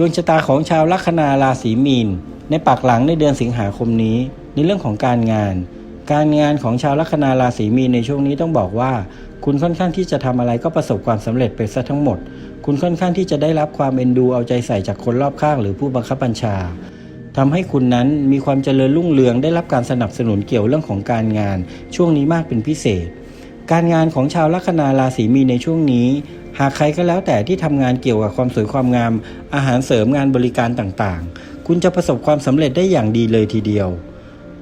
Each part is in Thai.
ดวงชะตาของชาวลัคนาราศีมีน ในปักหลังในเดือนสิงหาคมนี้ ในเรื่องของการงาน การงานของชาวลัคนาราศีมีนในช่วงนี้ต้องบอกว่า คุณค่อนข้างที่จะทำอะไรก็ประสบความสำเร็จไปซะทั้งหมด คุณค่อนข้างที่จะได้รับความเอ็นดูเอาใจใส่จากคนรอบข้างหรือผู้บังคับบัญชาทำให้คุณนั้นมีความเจริญรุ่งเรืองได้รับการสนับสนุนเกี่ยวเรื่องของการงาน ช่วงนี้มากเป็นพิเศษ การงานของชาวลัคนาราศีมีนในช่วงนี้ หากใครก็แล้วแต่ที่ทำงานเกี่ยวกับความสวยความงาม อาหารเสริมงานบริการต่างๆ คุณจะประสบความสำเร็จได้อย่างดีเลยทีเดียว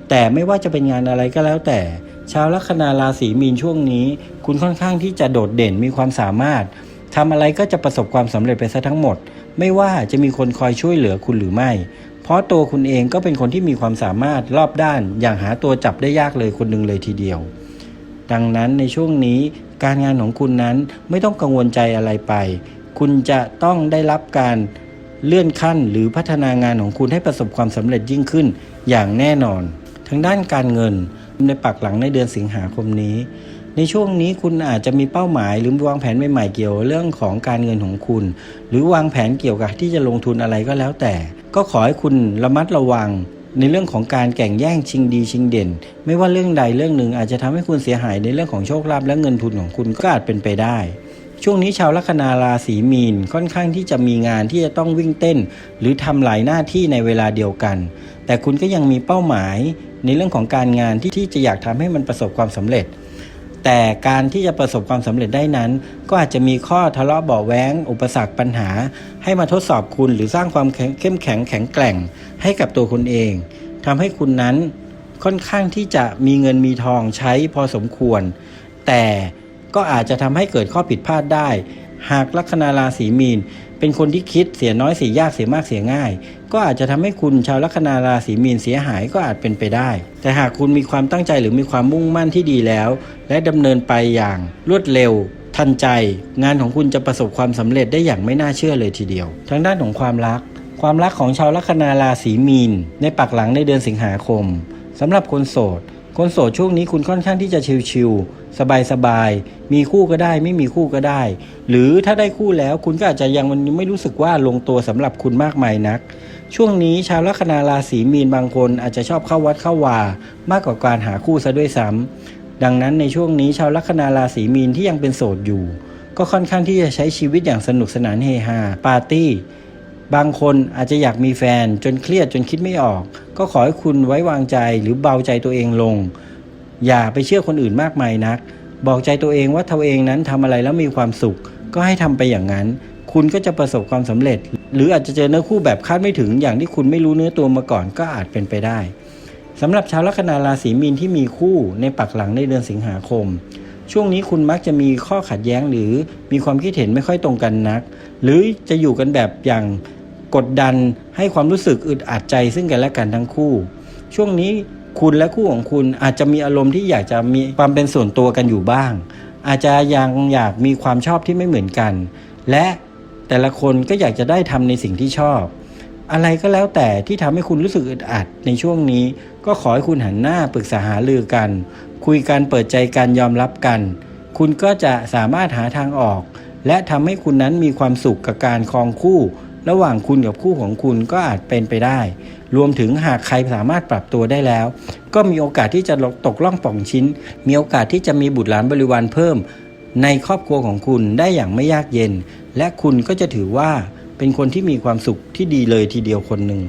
แต่ไม่ว่าจะเป็นงานอะไรก็แล้วแต่ ชาวลัคนาราศีมีนช่วงนี้ คุณค่อนข้างที่จะโดดเด่นมีความสามารถทำอะไรก็จะประสบความสำเร็จไปซะทั้งหมด ไม่ว่าจะมีคนคอยช่วยเหลือคุณหรือไม่ เพราะตัวคุณเองก็เป็นคนที่มีความสามารถรอบด้านอย่างหาตัวจับได้ยากเลยคนหนึ่งเลยทีเดียว ดังนั้นในช่วงนี้การงานของคุณนั้นไม่ต้องกังวลใจอะไรไป คุณจะต้องได้รับการเลื่อนขั้นหรือพัฒนางานของคุณให้ประสบความสำเร็จยิ่งขึ้นอย่างแน่นอนทางด้านการเงินในปักหลังในเดือนสิงหาคมนี้ ในช่วงนี้คุณอาจจะมีเป้าหมายหรือวางแผนใหม่ๆเกี่ยวเรื่องของการเงินของคุณ หรือวางแผนเกี่ยวกับที่จะลงทุนอะไรก็แล้วแต่ ก็ขอให้คุณระมัดระวัง ในเรื่องของการแข่งแย่งชิงดีชิงเด่น ไม่ว่าเรื่องใดเรื่องหนึ่งอาจจะทำให้คุณเสียหายในเรื่องของโชคลาภและเงินทุนของคุณก็อาจเป็นไปได้ ช่วงนี้ชาวลัคนาราศีมีนค่อนข้างที่จะมีงานที่จะต้องวิ่งเต้น หรือทำหลายหน้าที่ในเวลาเดียวกัน แต่คุณก็ยังมีเป้าหมาย ในเรื่องของการงานที่ที่จะอยากทำให้มันประสบความสำเร็จ แต่การที่จะประสบความสำเร็จได้นั้น ก็อาจจะมีข้อทะเลาะเบาแว้งอุปสรรคปัญหา ให้มาทดสอบคุณหรือสร้างความเข้มแข็งแข็งแกร่ง ให้กับตัวคุณเองทำให้คุณนั้นค่อนข้างที่จะมีเงินมีทองใช้พอสมควร แต่ก็อาจจะทำให้เกิดข้อผิดพลาดได้ หากลัคนาราศีมีน เป็นคนที่คิดเสียน้อยเสียยากเสียมากเสียง่าย ก็อาจจะทำให้คุณชาวลัคนาราศีมีนเสียหายก็อาจเป็นไปได้ แต่หากคุณมีความตั้งใจหรือมีความมุ่งมั่นที่ดีแล้ว และดำเนินไปอย่างรวดเร็วทันใจ งานของคุณจะประสบความสำเร็จได้อย่างไม่น่าเชื่อเลยทีเดียว ทางด้านของความรัก ความรักของชาวลัคนาราศีมีนในปักหลังในเดือนสิงหาคมสำหรับคนโสด คนโสดช่วงนี้คุณค่อนข้างที่จะชิลๆสบายๆมีคู่ก็ได้ ไม่มีคู่ก็ได้ หรือถ้าได้คู่แล้วคุณก็อาจจะยังมันไม่รู้สึกว่าลงตัวสำหรับคุณมากมายนัก ช่วงนี้ชาวลัคนาราศีมีนบางคนอาจจะชอบเข้าวัดเข้าวามากกว่าการหาคู่ซะด้วยซ้ำดังนั้นในช่วงนี้ชาวลัคนาราศีมีนที่ยังเป็นโสดอยู่ ก็ค่อนข้างที่จะใช้ชีวิตอย่างสนุกสนานเฮฮาปาร์ตี้ บางคนอาจจะอยากมีแฟนจนเครียดจนคิดไม่ออก ก็ขอให้คุณไว้วางใจหรือเบาใจตัวเองลง อย่าไปเชื่อคนอื่นมากมายนัก บอกใจตัวเองว่าตัวเองนั้นทำอะไรแล้วมีความสุข ก็ให้ทำไปอย่างนั้น คุณก็จะประสบความสำเร็จ หรืออาจจะเจอเนื้อคู่แบบคาดไม่ถึงอย่างที่คุณไม่รู้เนื้อตัวมาก่อนก็อาจเป็นไปได้สำหรับชาวลัคนาราศีมีนที่มีคู่ในปักหลังในเดือนสิงหาคม ช่วงนี้คุณมักจะมีข้อขัดแย้งหรือมีความคิดเห็นไม่ค่อยตรงกันนัก หรือจะอยู่กันแบบอย่าง กดดันให้ความรู้สึกอึดอัดใจซึ่งกันและกันทั้งคู่ ช่วงนี้คุณและคู่ของคุณอาจจะมีอารมณ์ที่อยากจะมีความเป็นส่วนตัวกันอยู่บ้าง อาจจะยังอยากมีความชอบที่ไม่เหมือนกัน และแต่ละคนก็อยากจะได้ทำในสิ่งที่ชอบ อะไรก็แล้วแต่ที่ทำให้คุณรู้สึกอึดอัดในช่วงนี้ ก็ขอให้คุณหันหน้าปรึกษาหารือกัน คุยกันเปิดใจกันยอมรับกัน คุณก็จะสามารถหาทางออก และทำให้คุณนั้นมีความสุขกับการครองคู่ ระหว่างคุณกับคู่ของคุณก็อาจเป็นไปได้ รวมถึงหากใครสามารถปรับตัวได้แล้ว ก็มีโอกาสที่จะตกล่องป่องชิ้น มีโอกาสที่จะมีบุตรหลานบริวารเพิ่ม ในครอบครัวของคุณได้อย่างไม่ยากเย็น และคุณก็จะถือว่าเป็นคนที่มีความสุขที่ดีเลยทีเดียวคนหนึ่ง